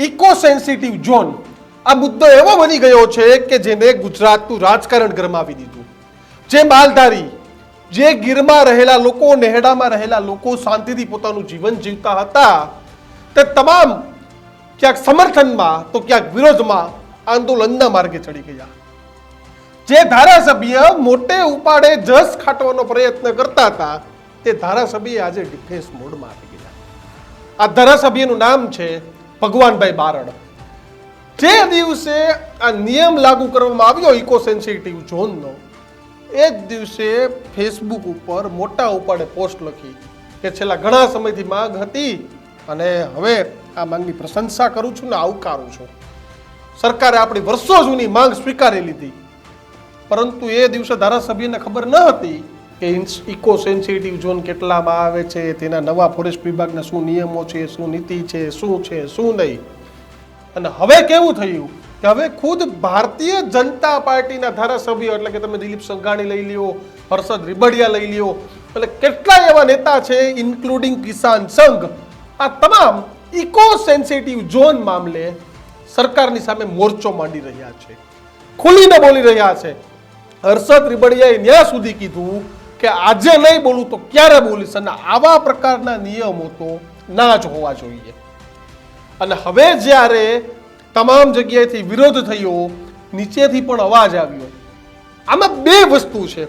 Eco sensitive zone. આ મુદ્દો એવો બની ગયો છે કે જેને ગુજરાતનું રાજકારણ ગરમાવી દીધું. જે માલધારી, જે ગીરમાં રહેલા લોકો, નેહડામાં રહેલા લોકો શાંતિથી પોતાનું જીવન જીવતા હતા, તે તમામ ક્યાંક સમર્થનમાં, તો ક્યાંક વિરોધમાં આંદોલનના માર્ગે ચડી ગયા. જે ધારાસભ્ય મોટે ઉપાડે જસ ખાટવાનો પ્રયત્ન કરતા હતા, તે ધારાસભ્ય આજે ડિફેન્સ મોડમાં આવી ગયા. આ ધારાસભ્યનું નામ છે ભગવાનભાઈ બારડ. જે દિવસે આ નિયમ લાગુ કરવામાં આવ્યો ઇકો સેન્સિટિવ ઝોનનો, એ જ દિવસે ફેસબુક ઉપર મોટા ઉપાડે પોસ્ટ લખી કે છેલ્લા ઘણા સમયથી માંગ હતી અને હવે આ માંગની પ્રશંસા કરું છું ને આવકારું છું. સરકારે આપણી વર્ષો જૂની માંગ સ્વીકારી લીધી. પરંતુ એ દિવસે ધારાસભ્યને ખબર ન હતી કે ઇકો સેન્સિટિવ ઝોન કેટલામાં આવે છે, તેના નવા ફોરેસ્ટ વિભાગના શું નિયમો છે, શું નીતિ છે, શું છે, શું નહીં. અને હવે કેવું થયું કે હવે ખુદ ભારતીય જનતા પાર્ટીના ધારાસભ્યો, એટલે કે તમે દિલીપ સંઘાણી લઈ લ્યો, હર્ષદ રીબડિયા લઈ લ્યો, એટલે કેટલાય એવા નેતા છે ઇન્ક્લુડિંગ કિસાન સંઘ. આ તમામ ઇકો સેન્સિટિવ ઝોન મામલે સરકારની સામે મોરચો માંડી રહ્યા છે. ખુલીને બોલી રહ્યા છે. હર્ષદ રીબડિયાએ ન્યાય સુધી કીધું કે આજે નહીં બોલું તો ક્યારે બોલીશ? અને આવા પ્રકારના નિયમો તો ના જ હોવા જોઈએ. અને હવે જ્યારે તમામ જગ્યાએથી વિરોધ થયો, નીચેથી પણ અવાજ આવ્યો. આમાં બે વસ્તુ છે.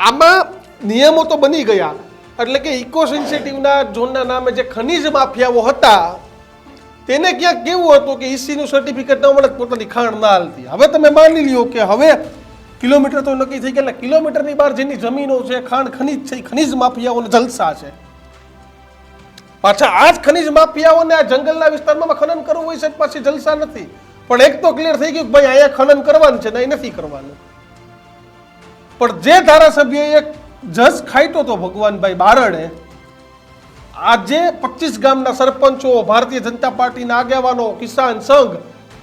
આમાં નિયમો તો બની ગયા. એટલે કે ઇકો સેન્સિટિવના ઝોનના નામે જે ખનિજ માફિયાઓ હતા, તેને ક્યાંક કેવું હતું કે ઈસીનું સર્ટિફિકેટ ન મળે પોતાની ખાણ ના હાલતી. હવે તમે માની લ્યો કે હવે કિલોમીટર તો નક્કી થઈ ગયા કિલોમીટરની બહાર જેની જમીનો છે, ખાણ, ખનિજ છે ખનિજ માફિયાઓને જલસા છે. પાછા આ જ ખનિજ માફિયાઓને આ જંગલના વિસ્તારમાં ખનન કરવું હોય છે પાછી જલસા નથી. પણ એક તો ક્લિયર થઈ ગયું કે ભાઈ અહીંયા ખનન કરવાનું છે અહીં નથી કરવાનું. પણ જે ધારાસભ્યએ જસ ખાઈતો તો ભગવાનભાઈ બારડે આજે પચીસ ગામના સરપંચો, ભારતીય જનતા પાર્ટીના આગેવાનો, કિસાન સંઘ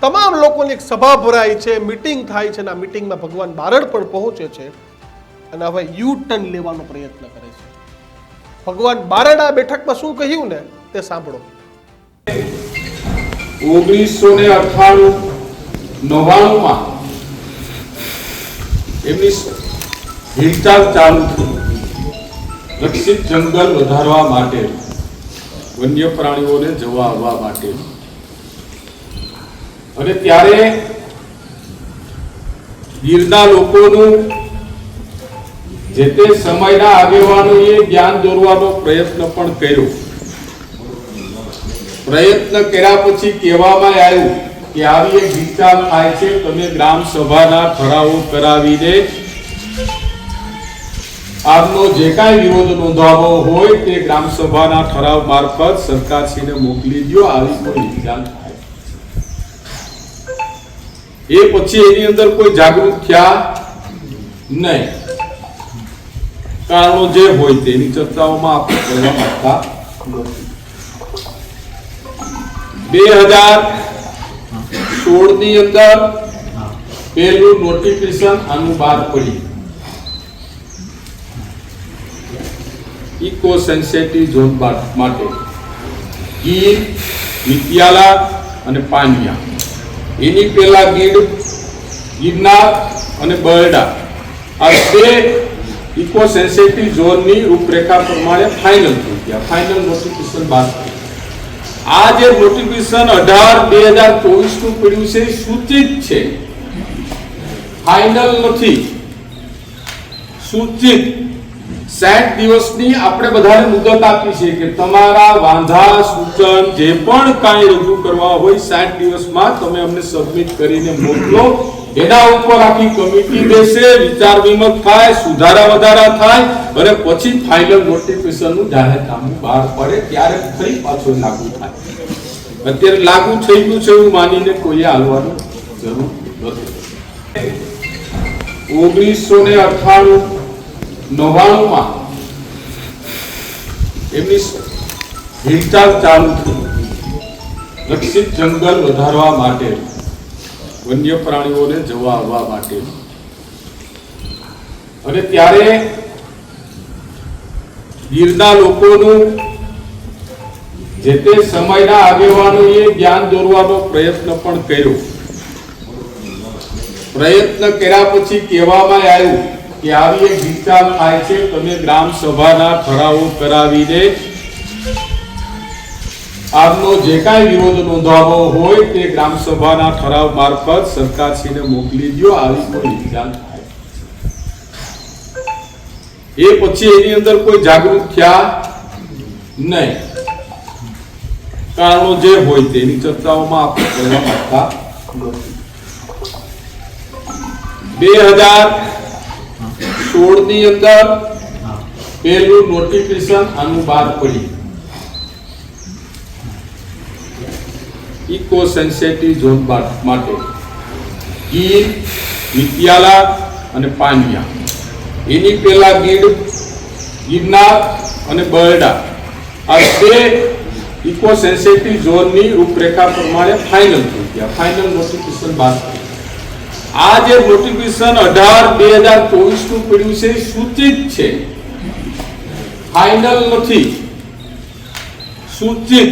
તમામ લોકોની એક સભા ભરાય છે, મિટિંગ થાય છે અને આ મિટિંગમાં ભગવાન બારડ પણ પહોંચે છે અને હવે યુ ટર્ન લેવાનો પ્રયત્ન કરે છે. ભગવાન બારડ આ બેઠકમાં શું કહ્યું ને તે સાંભળો. ઓગણીસો ને અઠાણું નવ્વાણુંમાં એમની હિલચાલ ચાલુ થઈ. રક્ષિત જંગલ વધારવા માટે વન્ય પ્રાણીઓને જવા આવવા માટે અને ત્યારે ગીરના લોકોનું જે તે સમયના આગેવાનોએ જ્ઞાન દોરવાનો પ્રયત્ન પણ કર્યો. પ્રયત્ન કર્યા પછી કહેવામાં આવ્યું કે આવી એક વિચાર થાય છે, તમે ગ્રામ સભાના ઠરાવો કરાવીને આપનો જે કાંઈ વિરોધ નોંધાવો હોય તે ગ્રામ સભાના ઠરાવ મારફત સરકારશ્રીને મોકલી દો આવી કોઈ વિચાર એ પછી એની અંદર કોઈ જાગૃત થયા નહીં. કારણો જે હોય તેની ચર્ચાઓમાં આપણે કરવા માંગતા બે હજાર સોળની અંદર પહેલું નોટિફિકેશન આનું બહાર પડ્યું. ઇકો સેન્સેટિવ ઝોન માટે. ગીર મિતિયાલા અને પાનિયા. એની પહેલા ગીડ, ગિરનાર અને બરડા. આ બે ઇકો સેન્સિટિવ ઝોનની રૂપરેખા પ્રમાણે ફાઇનલ થઈ ગયા. ફાઇનલ નોટિફિકેશન બાદ આ જે નોટિફિકેશન અઢાર બે હજાર ચોવીસનું પડ્યું છે સૂચિત છે. ફાઇનલ નથી. સૂચિત. સાઠ દિવસની આપણે બધાને મુદત આપી છે કે તમારા વાંધા, સૂચન જે પણ કાંઈ રજૂ કરવા હોય સાઠ દિવસમાં તમે અમને સબમિટ કરીને મોકલો. એના ઉપર આખી કમિટી બેસે, વિચાર વિમત થાય, સુધારા વધારા થાય અને પછી ફાઇનલ નોટિફિકેશનનું જાહેરનામું બહાર પડે ત્યારે ફરી પાછો લાગુ થાય. અત્યારે લાગુ થઈ ગયું છે એવું માનીને કોઈએ હાલવાનું જરૂર નથી. ઓગણીસો ને અઠાણું નવ્વાણું માં એમની હિલચાલ ચાલુ થઈ. રક્ષિત જંગલ વધારવા માટે વન્ય પ્રાણીઓને જવા આવવા માટે. અને ત્યારે ગીરના લોકોનું જે તે સમયના આગેવાનોએ જ્ઞાન દોરવાનો પ્રયત્ન પણ કર્યો. પ્રયત્ન કર્યા પછી કહેવામાં આવ્યું કે આવી એક વિચાર થાય છે, તમે ગ્રામ સભાના ઠરાવો કરાવીને આપનો જે કાંઈ વિરોધ નોંધાવો હોય તે ગ્રામ સભાના ઠરાવ મારફત સરકારશ્રીને મોકલી દો આવી કોઈ થાય એ પછી એની અંદર કોઈ જાગૃત થયા નહીં. કારણો જે હોય તેની ચર્ચાઓમાં આપણે કરવા માંગતા નથી. બે હજાર સોળની અંદર પેલું નોટિફિકેશન આનું બહાર પડી. ઇકો સેન્સેટિવ ઝોન માટે. ગીર નિત્યાલા અને પાનિયા. એની પહેલા ગીર, ગિરનાર અને બરડા. આ બે ઇકો સેન્સેટિવ ઝોનની રૂપરેખા પ્રમાણે ફાઇનલ થઈ ગયા. ફાઇનલ નોટિફિકેશન બહાર પડ્યું આ જે નોટિફિકેશન અઢાર બે હજાર ચોવીસનું પડ્યું છે, સૂચિત છે. ફાઇનલ નથી. સૂચિત.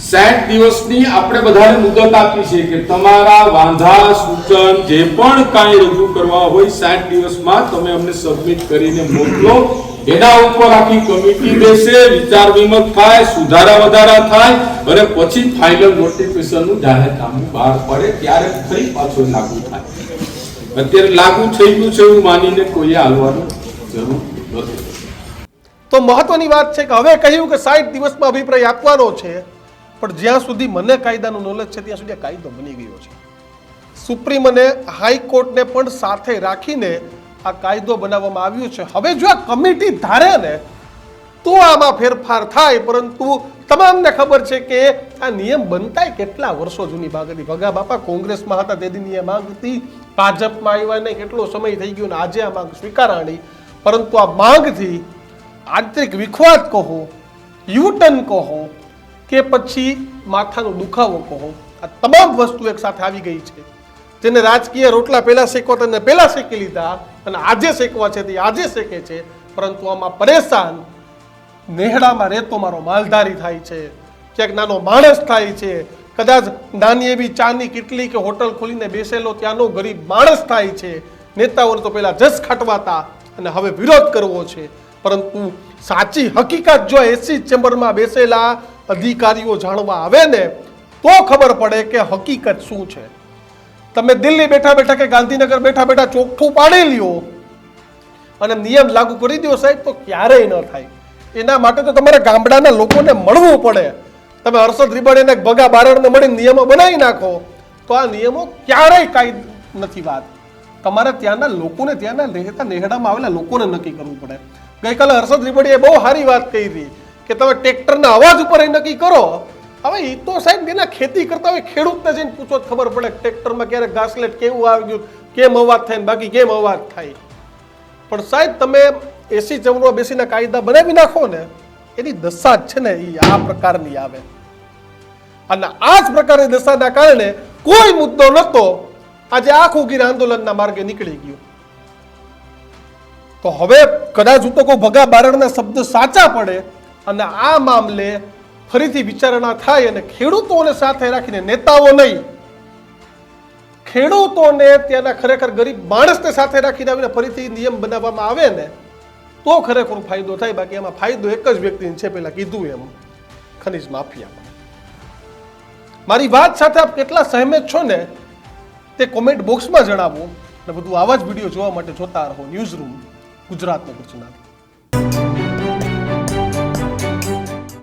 સાઠ દિવસની આપણે બધાને મુદત આપી છે કે તમારા વાંધા, સૂચન જે પણ કાંઈ રજૂ કરવા હોય સાઠ દિવસમાં તમે અમને સબમિટ કરીને મોકલો. એના ઉપર આખી કમિટી બેસે, વિચાર વિમર્શ થાય, સુધારા વધારા થાય અને પછી ફાઇનલ નોટિફિકેશનનું જાહેરનામું બહાર પડે ત્યારે ફરી પાછો લાગુ થાય. અત્યારે લાગુ થઈ ગયું છે એવું માનીને કોઈએ હાલવાનું જરૂર નથી. તો મહત્વની વાત છે કે હવે કહ્યું કે સાઠ દિવસમાં અભિપ્રાય આપવાનો છે, પણ જ્યાં સુધી મને કાયદાનું નોલેજ છે, ત્યાં સુધી આ કાયદો બની ગયો છે. સુપ્રીમ અને હાઈકોર્ટને પણ સાથે રાખીને આ કાયદો બનાવવામાં આવ્યો છે. હવે જો આ કમિટી ધારે ને, તો આમાં ફેરફાર થાય. પરંતુ તમામને ખબર છે કે આ નિયમ બનતાય કેટલા વર્ષો જૂની માંગ હતી ભગા બાપા કોંગ્રેસમાં હતા તે દીની આ માંગ હતી. ભાજપમાં આવ્યા ને કેટલો સમય થઈ ગયો ને, આજે આ માંગ સ્વીકારાણી. પરંતુ આ માંગથી આંતરિક વિખવાદ કહો, યુટર્ન કહો, કે પછી માથાનો દુખાવો કહો, આ તમામ વસ્તુ એક સાથે આવી ગઈ છે. જેને રાજકીય રોટલા પહેલા શેકવા તેને પહેલા શેકી લીધા અને આજે શેકવા છે તે આજે શેકે છે. પરંતુ આમાં પરેશાન નેહડામાં રહેતો મારો માલધારી થાય છે. ક્યાંક નાનો માણસ થાય છે. કદાચ નાની એવી ચાની કેટલી કે હોટલ ખોલીને બેસેલો ત્યાંનો ગરીબ માણસ થાય છે. નેતાઓને તો પહેલા જસ ખાટવાતા અને હવે વિરોધ કરવો છે. પરંતુ સાચી હકીકત જો એસી ચેમ્બરમાં બેસેલા અધિકારીઓ જાણવા આવે ને, તો ખબર પડે કે હકીકત શું છે. તમે દિલ્હી બેઠા બેઠા કે ગાંધીનગર બેઠા બેઠા ચોખ્ઠું પાડી લ્યો. અને નિયમ લાગુ કરી દો સાહેબ, તો ક્યારેય ન થાય. એના માટે તો તમારે ગામડાના લોકોને મળવું પડે. તમે હર્ષદ રીબડીને ભગા બારણને મળીને નિયમો બનાવી નાખો, તો આ નિયમો ક્યારેય કાંઈ નથી વાત. તમારે ત્યાંના લોકોને ત્યાંના રહેતા નેહડામાં આવેલા લોકોને નક્કી કરવું પડે. ગઈકાલે હર્ષદ રીબડીએ બહુ સારી વાત કહી હતી કે તમે ટ્રેક્ટરના અવાજ ઉપર નક્કી કરો. હવે એ તો સાહેબ એના ખેતી કરતા હોય ખેડૂતને જઈને પૂછો ખબર પડે ટ્રેક્ટરમાં ક્યારેક ઘાસલેટ કેવું આવી ગયું, કેમ અવાજ થાય બાકી કેમ અવાજ થાય. પણ સાહેબ તમે એસી ચવડો બેસીને કાયદા બનાવી નાખો ને, એની દશા જ છે ને એ આ પ્રકારની આવે. અને આ જ પ્રકારની દશાના કારણે કોઈ મુદ્દો નહોતો, આજે આખું ગીર આંદોલનના માર્ગે નીકળી ગયું. તો હવે કદાચ હું તો કોઈ ભગા બારણના શબ્દ સાચા પડે, અને આ મામલે ફરીથી વિચારણા થાય અને ખેડૂતોને સાથે રાખીને નેતાઓ નહીં. ખેડૂતોને ત્યાંના ખરેખર ગરીબ માણસને સાથે રાખીને આવીને ફરીથી નિયમ બનાવવામાં આવે ને, તો ખરેખર ફાયદો થાય. બાકી એમાં ફાયદો એક જ વ્યક્તિને છે, પેલા કીધું એમ, ખનીજ માફિયા. મારી વાત સાથે આપ કેટલા સહેમત છો ને, તે કોમેન્ટ બોક્સમાં જણાવો. અને બધું આવા જ વીડિયો જોવા માટે જોતા રહો. ન્યૂઝ રૂમ ગુજરાતનો ગુજરાત.